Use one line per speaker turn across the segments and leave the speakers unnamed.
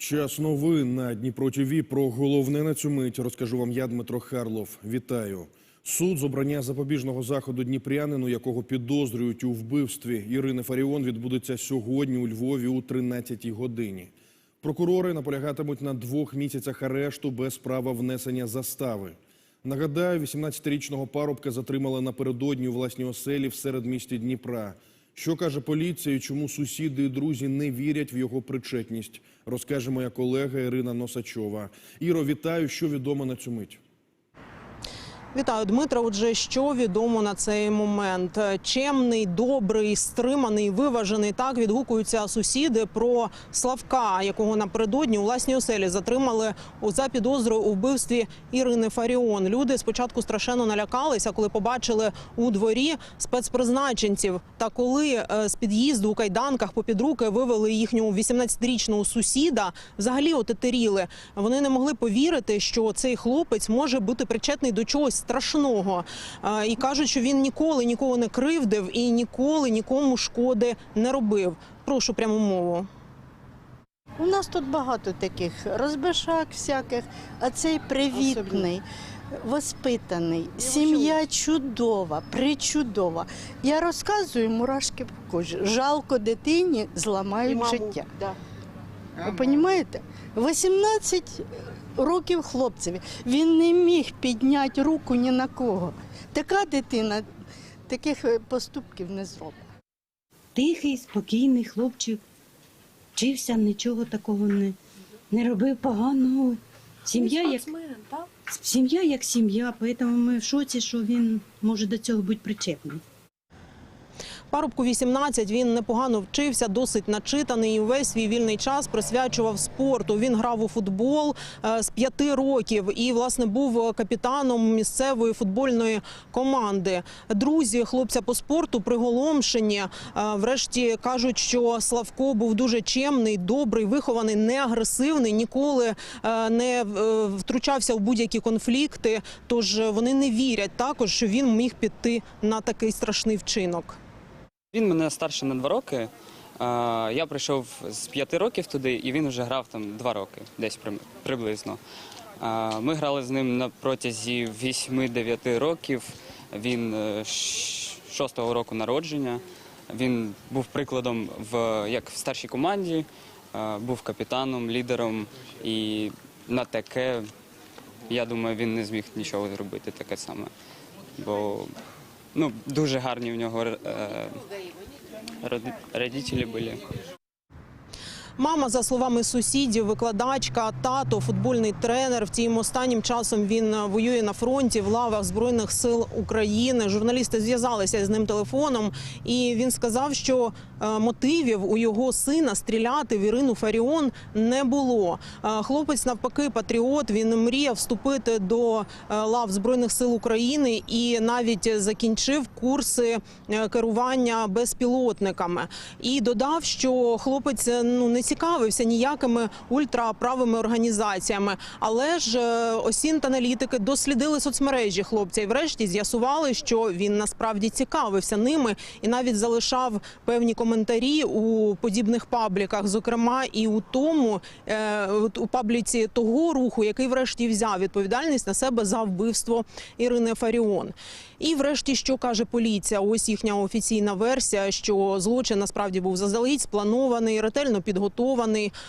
Час новин на Дніпро ТВ. Про головне на цю мить розкажу вам я, Дмитро Харлов. Вітаю. Суд з обрання запобіжного заходу дніпрянину, якого підозрюють у вбивстві Ірини Фаріон, відбудеться сьогодні у Львові у 13-й годині. Прокурори наполягатимуть на двох місяцях арешту без права внесення застави. Нагадаю, 18-річного парубка затримали напередодні у власній оселі в середмісті Дніпра. Що каже поліція і чому сусіди і друзі не вірять в його причетність, розкаже моя колега Ірина Носачова. Іро, вітаю, що відомо на цю мить.
Вітаю, Дмитро. Отже, що відомо на цей момент? Чемний, добрий, стриманий, виважений. Так відгукуються сусіди про Славка, якого напередодні у власній оселі затримали за підозрою у вбивстві Ірини Фаріон. Люди спочатку страшенно налякалися, коли побачили у дворі спецпризначенців. Та коли е, з під'їзду у кайданках попід руки вивели їхнього 18-річного сусіда, взагалі отетеріли. Вони не могли повірити, що цей хлопець може бути причетний до чогось страшного. Е, І кажуть, що він ніколи нікого не кривдив і ніколи нікому шкоди не робив. Прошу пряму мову.
У нас тут багато таких розбишак всяких, а цей привітний, воспитаний. Сім'я чудова, причудова. Я розказую мурашки по кожі. Жалко дитині зламають життя. Ви розумієте? 18 років хлопцеві. Він не міг підняти руку ні на кого. Така дитина таких е, поступків не зробить.
тихий, спокійний хлопчик. Вчився, нічого такого не, не робив поганого. Сім'я як, сім'я як сім'я, тому ми в шоці, що він може до цього бути причетний.
Парубку 18, він непогано вчився, досить начитаний і увесь свій вільний час присвячував спорту. Він грав у футбол е, з п'яти років і, власне, був капітаном місцевої футбольної команди. Друзі хлопця по спорту приголомшені. Е, Врешті кажуть, що Славко був дуже чемний, добрий, вихований, не агресивний, ніколи е, не втручався в будь-які конфлікти. Тож вони не вірять також, що він міг піти на такий страшний вчинок.
Він мене старше на два роки. Я прийшов з п'яти років туди, і він вже грав там два роки, десь при- приблизно. Ми грали з ним на протязі 8-9 років. Він е, шостого року народження. Він був прикладом в як в старшій команді, був капітаном, лідером. І на таке, я думаю, він не зміг нічого зробити таке саме. Бо ну, дуже гарні в нього е, родителі були.
Мама, за словами сусідів, викладачка, тато, футбольний тренер. Втім, останнім часом він е, воює на фронті в лавах збройних сил України. Журналісти зв'язалися з ним телефоном, і він сказав, що е, мотивів у його сина стріляти в Ірину Фаріон не було. Е, Хлопець навпаки, патріот. Він мріяв вступити до лав збройних сил України і навіть закінчив курси керування безпілотниками. І додав, що хлопець ну не цікавився ніякими ультраправими організаціями. Але ж е, осінт-аналітики дослідили соцмережі хлопця і врешті з'ясували, що він насправді цікавився ними і навіть залишав певні коментарі у подібних пабліках, зокрема і у тому е, у пабліці того руху, який врешті взяв відповідальність на себе за вбивство Ірини Фаріон. І врешті, що каже поліція? Ось їхня офіційна версія, що злочин насправді був заздалегідь спланований, ретельно підготований.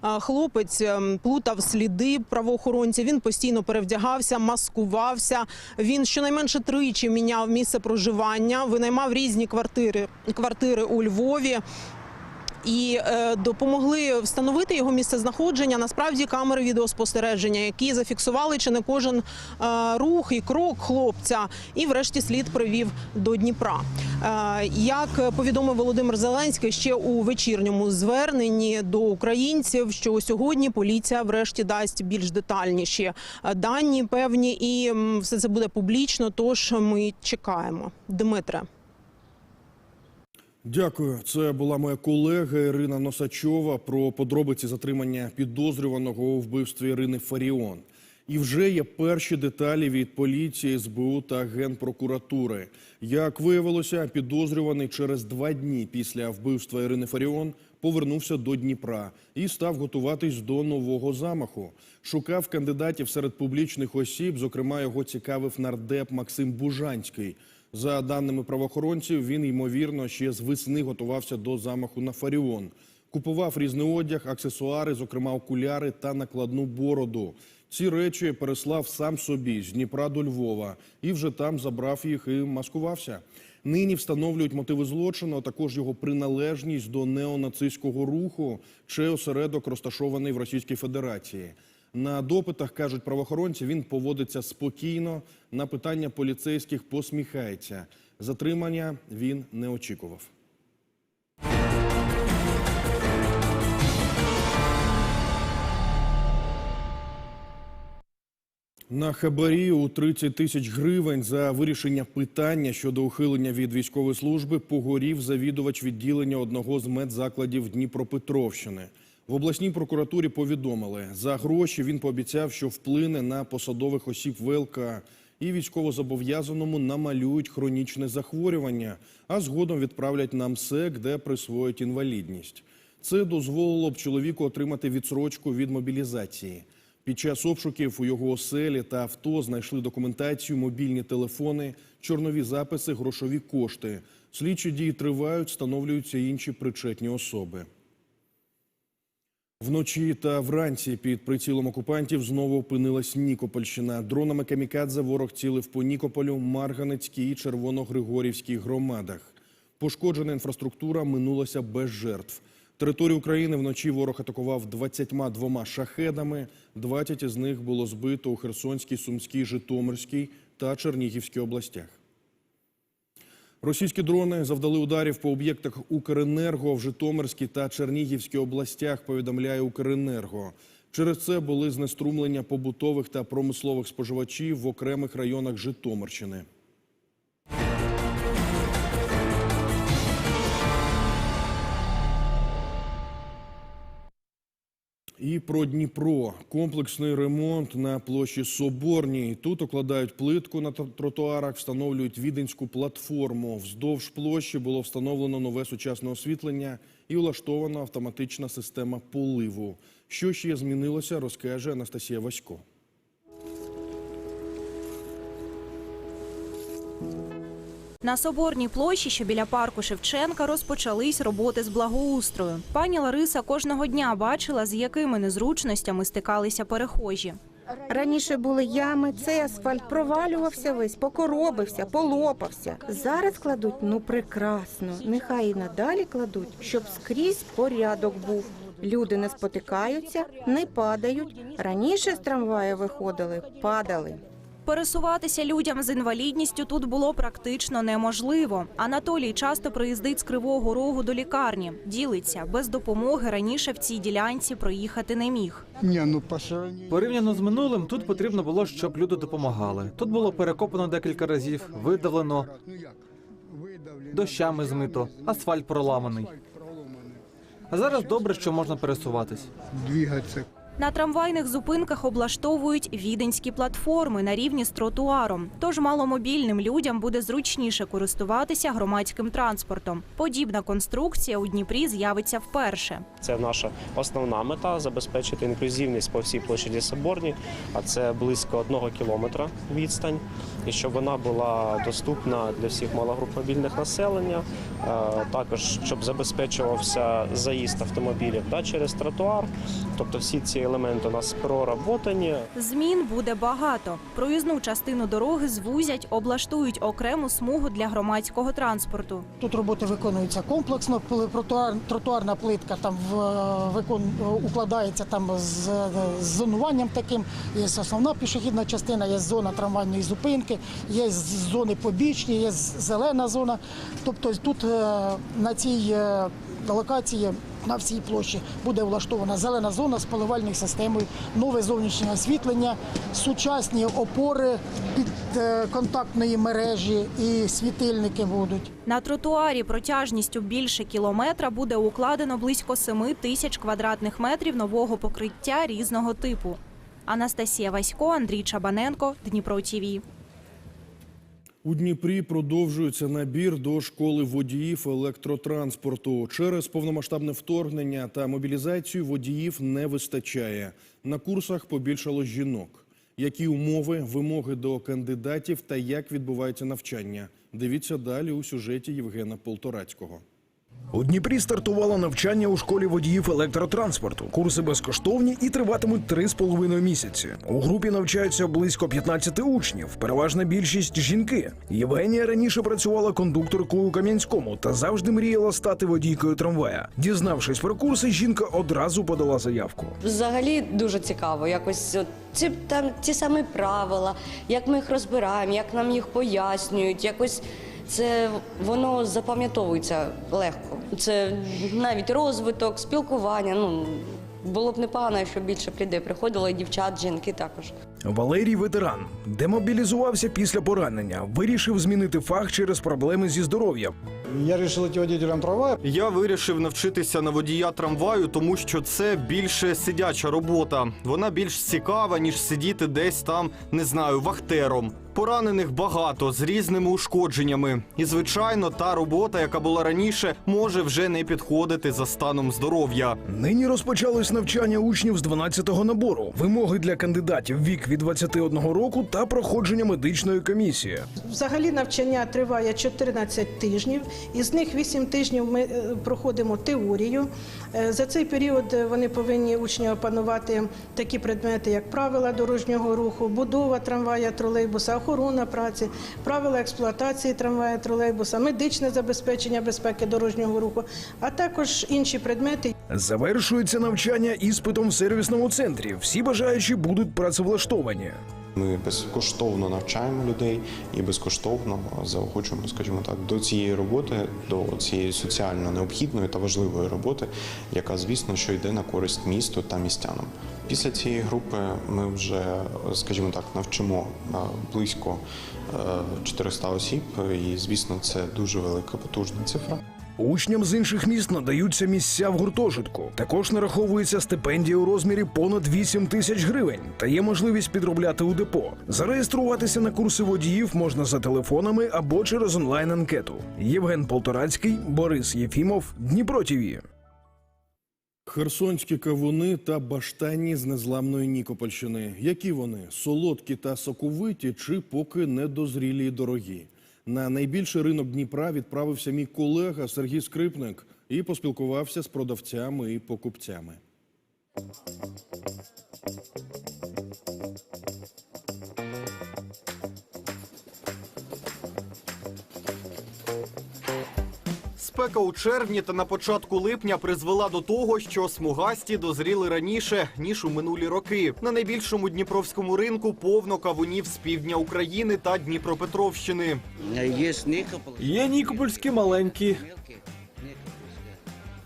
А, Хлопець ем, плутав сліди правоохоронців. Він постійно перевдягався, маскувався. Він щонайменше тричі міняв місце проживання, винаймав різні квартири, квартири у Львові. І е, допомогли встановити його місце знаходження насправді камери відеоспостереження, які зафіксували чи не кожен е, рух і крок хлопця, і врешті слід привів до Дніпра. Е, як повідомив Володимир Зеленський ще у вечірньому зверненні до українців, що сьогодні поліція врешті дасть більш детальніші дані певні, і все це буде публічно. Тож ми чекаємо. Дмитре.
Дякую. Це була моя колега Ірина Носачова про подробиці затримання підозрюваного у вбивстві Ірини Фаріон. І вже є перші деталі від поліції, СБУ та Генпрокуратури. Як виявилося, підозрюваний через два дні після вбивства Ірини Фаріон повернувся до Дніпра і став готуватись до нового замаху. Шукав кандидатів серед публічних осіб. Зокрема, його цікавив нардеп Максим Бужанський. За даними правоохоронців, він ймовірно ще з весни готувався до замаху на Фаріон. Купував різний одяг, аксесуари, зокрема окуляри та накладну бороду. Ці речі переслав сам собі з Дніпра до Львова і вже там забрав їх і маскувався. Нині встановлюють мотиви злочину, а також його приналежність до неонацистського руху чи осередок розташований в Російській Федерації. На допитах кажуть правоохоронці, він поводиться спокійно. На питання поліцейських посміхається. Затримання він не очікував. На хабарі у 30 тисяч гривень за вирішення питання щодо ухилення від військової служби погорів завідувач відділення одного з медзакладів Дніпропетровщини. В обласній прокуратурі повідомили, за гроші він пообіцяв, що вплине на посадових осіб ВЛК і військовозобов'язаному намалюють хронічне захворювання, а згодом відправлять на МСЕК, де присвоять інвалідність. Це дозволило б чоловіку отримати відсрочку від мобілізації. Під час обшуків у його оселі та авто знайшли документацію, мобільні телефони, чорнові записи, грошові кошти. Слідчі дії тривають, встановлюються інші причетні особи. Вночі та вранці під прицілом окупантів знову опинилась Нікопольщина. Дронами камікадзе ворог цілив по Нікополю, Марганецькій і Червоногригорівській громадах. Пошкоджена інфраструктура минулася без жертв. Територію України вночі ворог атакував 22 шахедами. 20 із них було збито у Херсонській, Сумській, Житомирській та Чернігівській областях. Російські дрони завдали ударів по об'єктах Укренерго в Житомирській та Чернігівській областях, повідомляє Укренерго. Через це були знеструмлення побутових та промислових споживачів в окремих районах Житомирщини. І про Дніпро. Комплексний ремонт на площі Соборній. Тут укладають плитку на тротуарах, встановлюють віденську платформу. Вздовж площі було встановлено нове сучасне освітлення і влаштована автоматична система поливу. Що ще змінилося, розкаже Анастасія Васько.
На Соборній площі, що біля парку Шевченка, розпочались роботи з благоустрою. Пані Лариса кожного дня бачила, з якими незручностями стикалися перехожі.
Раніше були ями, цей асфальт провалювався весь, покоробився, полопався. Зараз кладуть ну прекрасно. Нехай і надалі кладуть, щоб скрізь порядок був. Люди не спотикаються, не падають. Раніше з трамваю виходили, падали.
Пересуватися людям з інвалідністю тут було практично неможливо. Анатолій часто приїздить з Кривого Рогу до лікарні. Ділиться без допомоги раніше в цій ділянці проїхати не міг.
Ну по.
Порівняно з минулим, тут потрібно було, щоб люди допомагали. Тут було перекопано декілька разів, видавлено,
Ну
дощами змито, асфальт проламаний. А зараз добре, що можна пересуватись.
Двигатися.
На трамвайних зупинках облаштовують віденські платформи на рівні з тротуаром. Тож маломобільним людям буде зручніше користуватися громадським транспортом. Подібна конструкція у Дніпрі з'явиться вперше.
Це наша основна мета забезпечити інклюзивність по всій площаді Соборній, а це близько одного кілометра відстань, і щоб вона була доступна для всіх малогруп мобільних населення. Е, Також щоб забезпечувався заїзд автомобілів через тротуар. Тобто всі ці елементи у нас проработані.
Змін буде багато. Проїзну частину дороги звузять, облаштують окрему смугу для громадського транспорту.
Тут роботи виконуються комплексно. Тротуар, тротуарна плитка там в, викон, укладається там з, з зонуванням таким. Є основна пішохідна частина, є зона трамвайної зупинки, є зони побічні, є зелена зона. Тобто тут е, на цій е, локації. На всій площі буде влаштована зелена зона з поливальною системою, нове зовнішнє освітлення, сучасні опори під е, контактної мережі і світильники будуть.
На тротуарі протяжністю більше кілометра буде укладено близько 7 тисяч квадратних метрів нового покриття різного типу. Анастасія Васько, Андрій Чабаненко, Дніпро ТІВІ.
У Дніпрі продовжується набір до школи водіїв електротранспорту. Через повномасштабне вторгнення та мобілізацію водіїв не вистачає. На курсах побільшало жінок. Які умови, вимоги до кандидатів та як відбувається навчання? Дивіться далі у сюжеті Євгена Полторацького.
У Дніпрі стартувало навчання у школі водіїв електротранспорту. Курси безкоштовні і триватимуть три з половиною місяці. У групі навчаються близько 15 учнів, переважна більшість жінки. Євгенія раніше працювала кондукторкою у Кам'янському та завжди мріяла стати водійкою трамвая. Дізнавшись про курси, жінка одразу подала заявку.
Взагалі дуже цікаво. Якось ці там ті самі правила, як ми їх розбираємо, як нам їх пояснюють. Якось це воно запам'ятовується легко. Це навіть розвиток, спілкування. Ну було б непогано, якщо більше б людей приходило, і дівчат, жінки також.
Валерій ветеран демобілізувався після поранення, вирішив змінити фах через проблеми зі здоров'ям.
Я вирішив бути водителем трамвая.
Я вирішив навчитися на водія трамваю, тому що це більше сидяча робота. Вона більш цікава, ніж сидіти десь там, не знаю, вахтером. Поранених багато з різними ушкодженнями. І звичайно, та робота, яка була раніше, може вже не підходити за станом здоров'я.
Нині розпочалось навчання учнів з 12-го набору. Вимоги для кандидатів вік від 21 року та проходження медичної комісії.
Взагалі навчання триває 14 тижнів, із них 8 тижнів ми е, проходимо теорію. Е, За цей період е, вони повинні учні опанувати такі предмети, як правила дорожнього руху, будова трамвая, тролейбуса, охорона праці, правила експлуатації трамвая, тролейбуса, медичне забезпечення безпеки дорожнього руху, а також інші предмети,
Завершується навчання іспитом в сервісному центрі. Всі бажаючі будуть працевлаштовані.
Ми безкоштовно навчаємо людей і безкоштовно заохочуємо, скажімо так, до цієї роботи, до цієї соціально необхідної та важливої роботи, яка, звісно, що йде на користь місту та містянам. Після цієї групи ми вже, скажімо так, навчимо е, близько е, 400 осіб, і звісно, це дуже велика потужна цифра.
Учням з інших міст надаються місця в гуртожитку. Також нараховується стипендія у розмірі понад 8 тисяч гривень та є можливість підробляти у депо. Зареєструватися на курси водіїв можна за телефонами або через онлайн-анкету. Євген Полторацький, Борис Єфімов, Дніпро ТІВІ.
Херсонські кавуни та баштані з незламної Нікопольщини. Які вони солодкі та соковиті, чи поки недозрілі й дорогі? На найбільший ринок Дніпра відправився мій колега Сергій Скрипник і поспілкувався з продавцями і покупцями.
Спека у червні та на початку липня призвела до того, що смугасті дозріли раніше ніж у минулі роки. На найбільшому дніпровському ринку повно кавунів з півдня України та Дніпропетровщини.
Є нікопольські маленькі,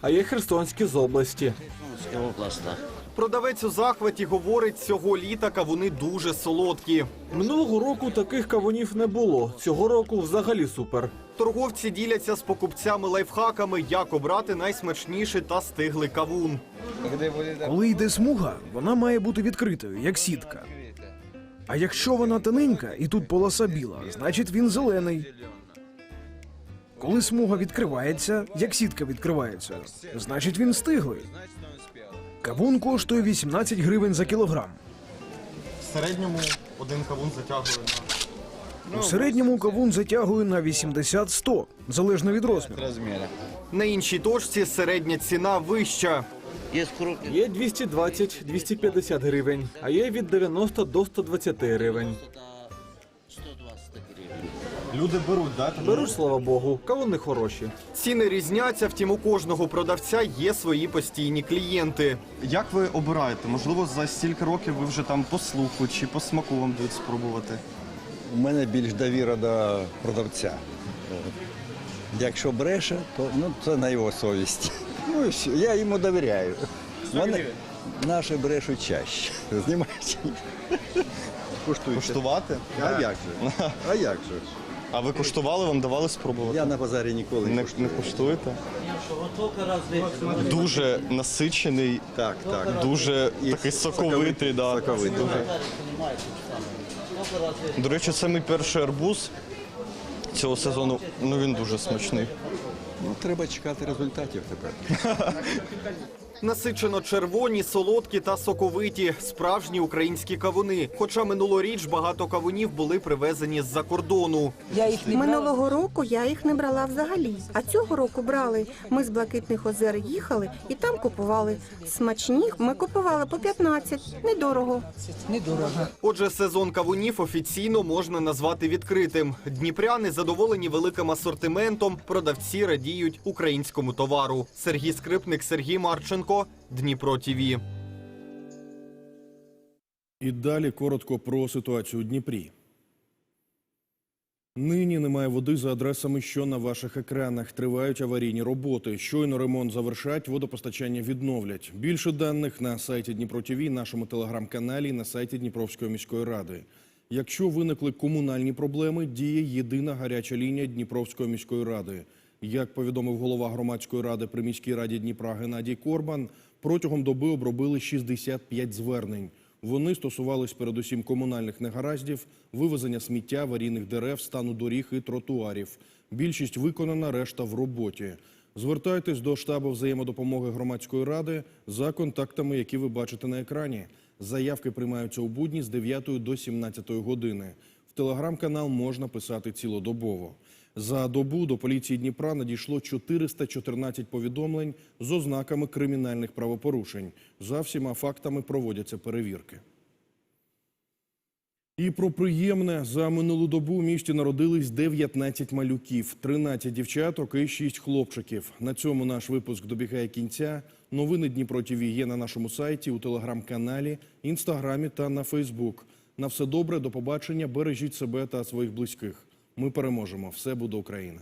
а є херсонські з області.
Продавець у захваті говорить, цього літа кавуни дуже солодкі.
Минулого року таких кавунів не було. Цього року взагалі супер.
Торговці діляться з покупцями лайфхаками, як обрати найсмачніший та стиглий кавун.
Коли йде смуга, вона має бути відкритою, як сітка. А якщо вона тоненька і тут полоса біла, значить він зелений. Коли смуга відкривається, як сітка відкривається, значить він стиглий. Кавун коштує 18 гривень за кілограм.
В середньому один кавун затягує на
У середньому кавун затягує на 80-100, залежно від розміру.
на іншій точці середня ціна вища.
Є 220-250 гривень, а є від 90 до 120 гривень.
Люди беруть, да?
Беруть, слава Богу, кавуни хороші.
Ціни різняться, втім у кожного продавця є свої постійні клієнти.
Як ви обираєте? Можливо, за стільки років ви вже там по слуху чи по смаку вам дають спробувати?
У мене більш довіра до продавця. Якщо бреше, то ну, це на його совість. Ну і все, я йому довіряю. Вони, наші брешуть чаще. Знімаєте? Куштуйте.
Куштувати?
А як же? А як же?
А ви куштували, вам давали спробувати?
Я на базарі ніколи не,
Не,
куштую.
куштуєте? Дуже насичений,
Так, так.
дуже такий соковитий. Да.
Соковитий,
Дуже. До речі, це мій перший арбуз цього сезону. Ну він дуже смачний.
Ну, треба чекати результатів тепер.
Насичено червоні, солодкі та соковиті справжні українські кавуни. Хоча минулоріч багато кавунів були привезені з-за кордону.
Минулого року я їх не брала взагалі. А цього року брали. Ми з Блакитних озер їхали і там купували. Смачні ми купували по 15. Недорого.
Отже, сезон кавунів офіційно можна назвати відкритим. Дніпряни задоволені великим асортиментом. Продавці радіють українському товару. Сергій Скрипник, Сергій Марченко, Дніпро ТІВІ.
І далі коротко про ситуацію у Дніпрі. Нині немає води за адресами, що на ваших екранах. Тривають аварійні роботи. Щойно ремонт завершать, водопостачання відновлять. Більше даних на сайті Дніпро ТІВІ, нашому телеграм-каналі і на сайті Дніпровської міської ради. Якщо виникли комунальні проблеми, діє єдина гаряча лінія Дніпровської міської ради. Як повідомив голова громадської ради при міській раді Дніпра Геннадій Корбан, протягом доби обробили 65 звернень. Вони стосувались передусім комунальних негараздів, вивезення сміття, аварійних дерев, стану доріг і тротуарів. Більшість виконана, решта в роботі. Звертайтесь до штабу взаємодопомоги громадської ради за контактами, які ви бачите на екрані. Заявки приймаються у будні з 9 до 17 години. Телеграм-канал можна писати цілодобово. За добу до поліції Дніпра надійшло 414 повідомлень з ознаками кримінальних правопорушень. За всіма фактами проводяться перевірки. І про приємне за минулу добу в місті народились 19 малюків, 13 дівчаток і 6 хлопчиків. На цьому наш випуск добігає кінця. Новини Дніпро ТВ є на нашому сайті, у телеграм-каналі, інстаграмі та на Фейсбук. На все добре, до побачення. Бережіть себе та своїх близьких. Ми переможемо. Все буде Україна.